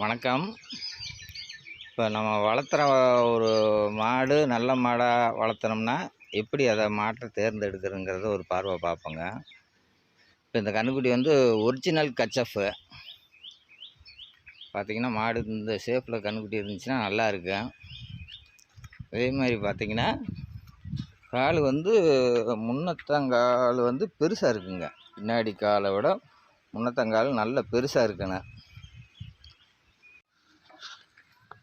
வணக்கம். இப்போ நம்ம வளர்த்துற ஒரு மாடு நல்ல மாடாக வளர்த்துனோம்னா எப்படி அதை மாட்டை தேர்ந்தெடுக்கிறதுங்கிறத ஒரு பார்வை பார்ப்போங்க. இப்போ இந்த கன்றுக்குட்டி வந்து ஒரிஜினல் கச்சஃப்பு பார்த்திங்கன்னா மாடு இந்த ஷேப்பில் கன்றுக்குட்டி இருந்துச்சுன்னா நல்லா இருக்கும் அதே மாதிரி பார்த்திங்கன்னா கால் வந்து முன்னத்தங்கால் வந்து பெருசாக இருக்குங்க. பின்னாடி காலை விட முன்னத்தங்கால் நல்ல பெருசாக இருக்குண்ணே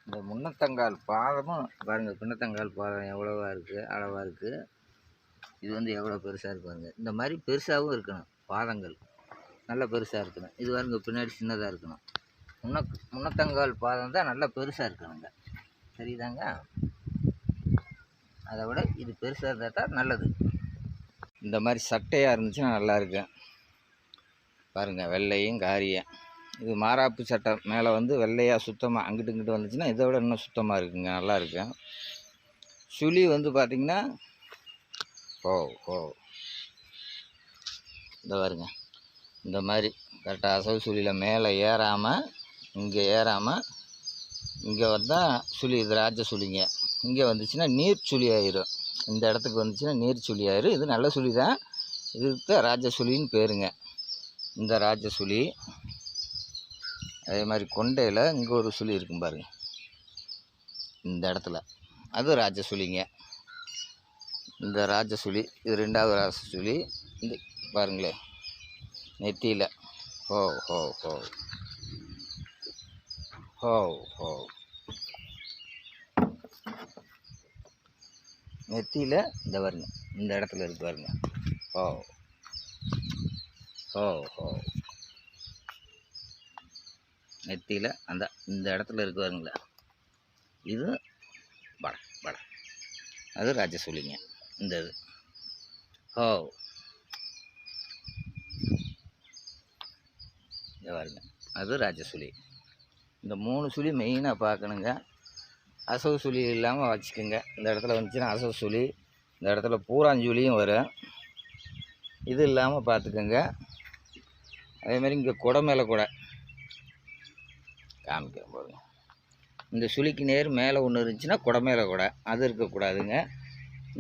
இந்த முன்னத்தங்கால் பாதமும் பாருங்கள் பின்னத்தங்கால் பாதம் எவ்வளோவா இருக்குது அளவாக இருக்குது இது வந்து எவ்வளோ பெருசாக இருக்குது பாருங்க. இந்த மாதிரி பெருசாகவும் இருக்கணும் பாதங்கள் நல்ல பெருசாக இருக்கணும். இது பாருங்க பின்னாடி சின்னதாக இருக்கணும். முன்ன முன்னத்தங்கால் பாதம் தான் நல்லா பெருசாக இருக்கணுங்க. சரிதாங்க? அதை விட இது பெருசாக இருந்தால் நல்லது. இந்த மாதிரி சட்டையாக இருந்துச்சுன்னா நல்லா இருக்கும். பாருங்கள் வெள்ளையும் காரியம். இது மாறாப்பு சட்டை மேலே வந்து வெள்ளையாக சுத்தமாக அங்கிட்டு இங்கிட்டு வந்துச்சுன்னா இதை விட இன்னும் சுத்தமாக இருக்குங்க நல்லா இருக்கும் சுழி வந்து பார்த்திங்கன்னா ஓ ஓ. இந்த பாருங்க இந்த மாதிரி கரெக்டாக அசவு சுழியில் மேலே ஏறாமல் இங்கே ஏறாமல் இங்கே வந்தால் சுழி இது ராஜ சுழிங்க. இங்கே வந்துச்சுன்னா நீர் சுழி ஆயிரும். இந்த இடத்துக்கு வந்துச்சுன்னா நீர் சுழி ஆயிரும். இது நல்ல சுழி தான் இதுக்கு தான் ராஜ சுழின்னு பேருங்க. இந்த ராஜ சுழி. அதே மாதிரி கொண்டையில் இங்கே ஒரு சுழி இருக்கும் பாருங்கள் இந்த இடத்துல. அது ராஜ சுழிங்க. இந்த ராஜ சுழி இது ரெண்டாவது ராஜ சுழி. இந்த பாருங்களேன். நெத்தியில். ஹோ ஹோ ஹோ. ஹோ ஹோ. நெத்தியில் இந்த வருங்க இந்த இடத்துல இருக்கு பாருங்க. ஹோ. ஹோ ஹோ. நெத்தியில் அந்த இந்த இடத்துல இருக்குவாருங்களா இது பட பட அது ராஜசூலிங்க. இந்த இது. ஹோ. பாருங்க. அது ராஜசூலி. இந்த மூணு சுழி மெயினாக பார்க்கணுங்க. அசவு சுழி இல்லாமல் வச்சுக்கோங்க. இந்த இடத்துல வந்துச்சுன்னா அசவு சுழி இந்த இடத்துல பூராஞ்சுழியும் வரும். இது இல்லாமல் பார்த்துக்கோங்க. அதே மாதிரி இங்கே குடை மேலே கூட. காமிக்கிறேன் பாருங்க இந்த சுழிக்கு நேர் மேலே ஒன்று இருந்துச்சுன்னா குடை மேலே கூட அது இருக்கக்கூடாதுங்க.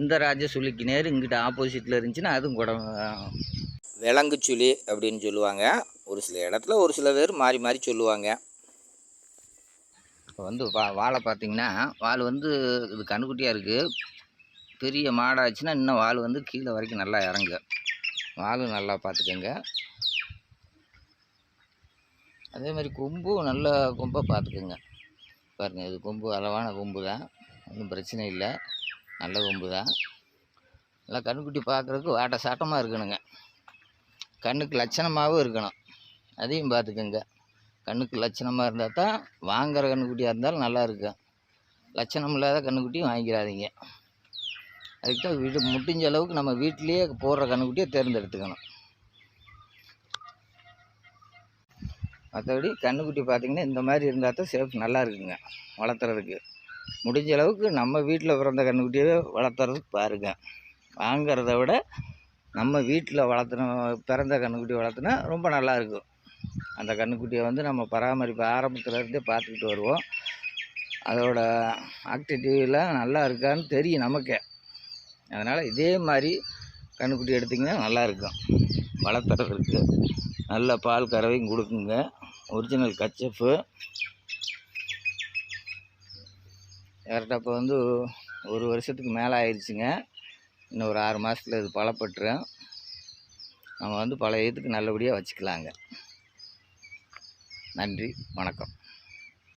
இந்த ராஜ சுழிக்கு நேர் இங்கிட்ட ஆப்போசிட்டில் இருந்துச்சுன்னா அதுவும் குடம் விலங்கு சுழி அப்படின்னு சொல்லுவாங்க. ஒரு சில இடத்துல ஒரு சில பேர் மாறி மாறி சொல்லுவாங்க. இப்போ வந்து வா வாழை பார்த்திங்கன்னா வால் வந்து இது கண்ணுக்குட்டியாக இருக்குது பெரிய மாடாச்சுன்னா இன்னும் வால் வந்து கீழே வரைக்கும் நல்லா இறங்கு வாலும் நல்லா பார்த்துக்கோங்க. அதே மாதிரி கொம்பும் நல்ல கொம்பாக பார்த்துக்குங்க. பாருங்கள் இது கொம்பு அளவான கொம்பு தான். ஒன்றும் பிரச்சனை இல்லை. நல்ல கொம்பு தான். நல்லா கண்ணுக்குட்டி பார்க்குறதுக்கு வாட்ட சாட்டமாக இருக்கணுங்க. கண்ணுக்கு லட்சணமாகவும் இருக்கணும். அதையும் பார்த்துக்குங்க. கண்ணுக்கு லட்சணமாக இருந்தால் தான் வாங்குகிற கண்ணுக்குட்டியாக இருந்தாலும் நல்லா இருக்கும். லட்சணம் இல்லாத கண்ணுக்குட்டியும் வாங்கிக்கிறாதீங்க அதுக்கு தான் வீடு முடிஞ்ச அளவுக்கு நம்ம வீட்டிலேயே போடுற கண்ணுக்குட்டியை தேர்ந்தெடுத்துக்கணும். மற்றபடி கண்ணுக்குட்டி பார்த்திங்கன்னா இந்த மாதிரி இருந்தால் தான் சேஃப் நல்லா இருக்குங்க வளர்த்துறதுக்கு. முடிஞ்ச அளவுக்கு நம்ம வீட்டில் பிறந்த கண்ணுக்குட்டியே வளர்த்துறதுக்கு பாருங்க. வாங்கிறத விட நம்ம வீட்டில் வளர்த்துன பிறந்த கண்ணுக்குட்டி வளர்த்துனா ரொம்ப நல்லா இருக்கும். அந்த கண்ணுக்குட்டியை வந்து நம்ம பராமரிப்பு ஆரம்பத்துலேருந்தே பார்த்துக்கிட்டு வருவோம். அதோட ஆக்டிவிட்டிலாம் நல்லா இருக்கான்னு தெரியும் நமக்கே. அதனால் இதே மாதிரி கண்ணுக்குட்டி எடுத்திங்கன்னா நல்லாயிருக்கும் வளர்த்துறதுக்கு நல்ல பால் கறவையும் கொடுக்குங்க. ஒரிஜினல் கச்சப்பு கரெக்டாக இப்போ வந்து ஒரு வருஷத்துக்கு மேலே ஆயிடுச்சுங்க இன்னும் ஒரு ஆறு மாதத்துல இது பலப்பட்டுரும். நம்ம வந்து பழைய இதுக்கு நல்லபடியாக வச்சுக்கலாங்க. நன்றி வணக்கம்.